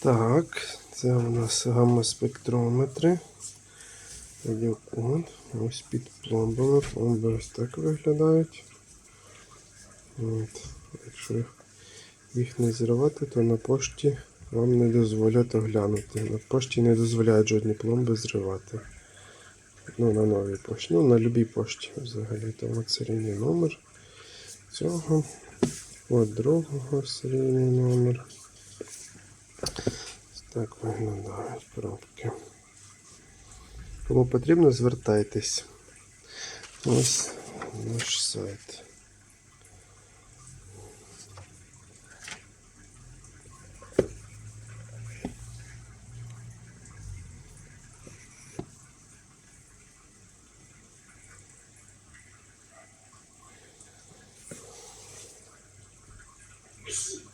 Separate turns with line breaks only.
Так, це у нас гамма-спектрометри. Радіокон. Ось під пломбами. Пломби ось так виглядають. От. Якщо їх не зірвати, то на пошті вам не дозволять оглянути. На пошті не дозволяють жодні пломби зривати. Ну, на новій пошті. Ну, на любій пошті взагалі. Тому серійний номер цього. От другого серійний номер. Так виглядають пробки. Кому потрібно, звертайтесь. Ось наш сайт. Thank you.